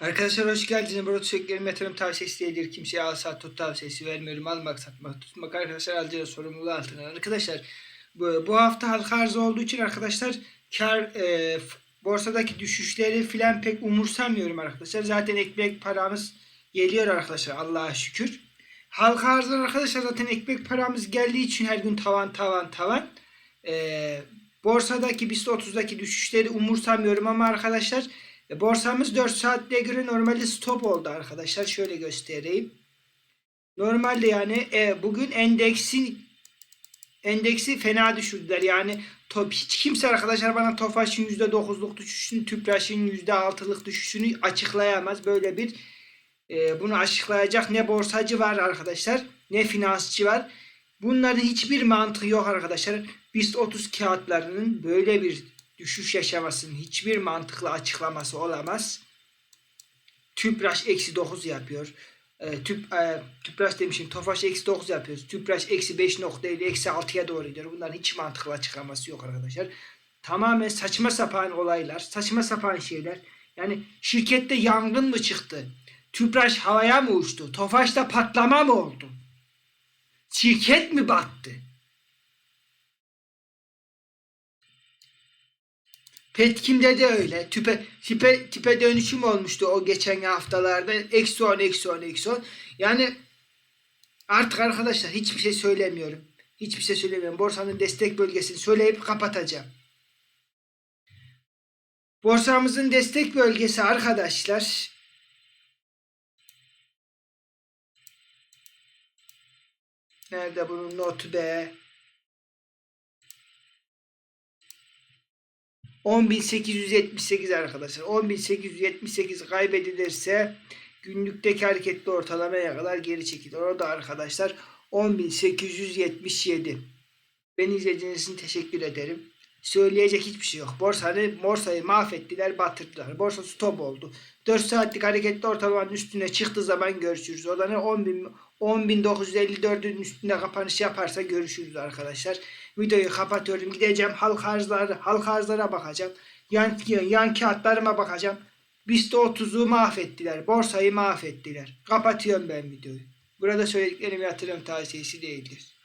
Arkadaşlar hoş geldiniz. Burada sürekli yatırım tavsiyesi değildir. Kimseye al sat tut tavsiyesi vermiyorum. Almak satmak tutmak arkadaşlar alacağı sorumluluğu altına. Arkadaşlar bu, bu hafta halka arz olduğu için arkadaşlar kar e, borsadaki düşüşleri filan pek umursamıyorum arkadaşlar. Zaten ekmek paramız geliyor arkadaşlar Allah'a şükür. Halka arzlar arkadaşlar zaten ekmek paramız geldiği için her gün tavan tavan tavan. E, borsadaki BIST 30'daki düşüşleri umursamıyorum ama arkadaşlar Borsamız 4 saatte göre normalde stop oldu arkadaşlar. Şöyle göstereyim. Normalde yani e, bugün endeksin endeksi fena düşürdüler. Yani top, hiç kimse arkadaşlar bana Tofaş'ın %9'luk düşüşünü, Tüpraş'ın %6'lık düşüşünü açıklayamaz. Böyle bir e, bunu açıklayacak ne borsacı var arkadaşlar ne finansçı var. Bunların hiçbir mantığı yok arkadaşlar. BIST 30 kağıtlarının böyle bir düşüş yaşamasının hiçbir mantıklı açıklaması olamaz. Tüpraş eksi 9 yapıyor. E, tüp, e, tüpraş demişim. Tofaş eksi 9 yapıyoruz. Tüpraş eksi 5.50 eksi 6'ya doğru gidiyor. Bunların hiç mantıklı açıklaması yok arkadaşlar. Tamamen saçma sapan olaylar. Saçma sapan şeyler. Yani şirkette yangın mı çıktı? Tüpraş havaya mı uçtu? Tofaş'ta patlama mı oldu? Şirket mi battı? Petkim'de de öyle. Tüpe, tipe, tipe dönüşüm olmuştu o geçen haftalarda. Eksi 10, eksi 10, eksi 10. Yani artık arkadaşlar hiçbir şey söylemiyorum. Hiçbir şey söylemiyorum. Borsanın destek bölgesini söyleyip kapatacağım. Borsamızın destek bölgesi arkadaşlar. Nerede bunun notu be? 10.878 arkadaşlar. 10.878 kaybedilirse günlükteki hareketli ortalamaya kadar geri çekilir. Orada arkadaşlar 10.877. Beni izlediğiniz için teşekkür ederim. Söyleyecek hiçbir şey yok. Borsanı, borsayı mahvettiler, batırdılar. Borsa stop oldu. 4 saatlik hareketli ortalamanın üstüne çıktığı zaman görüşürüz. O da ne 10.000 10.954'ün üstünde kapanış yaparsa görüşürüz arkadaşlar. Videoyu kapatıyorum. Gideceğim halk arzları, halk arzlara bakacağım. Yan, yan kağıtlarıma bakacağım. BIST 30'u mahvettiler. Borsayı mahvettiler. Kapatıyorum ben videoyu. Burada söylediklerim yatırım tavsiyesi değildir.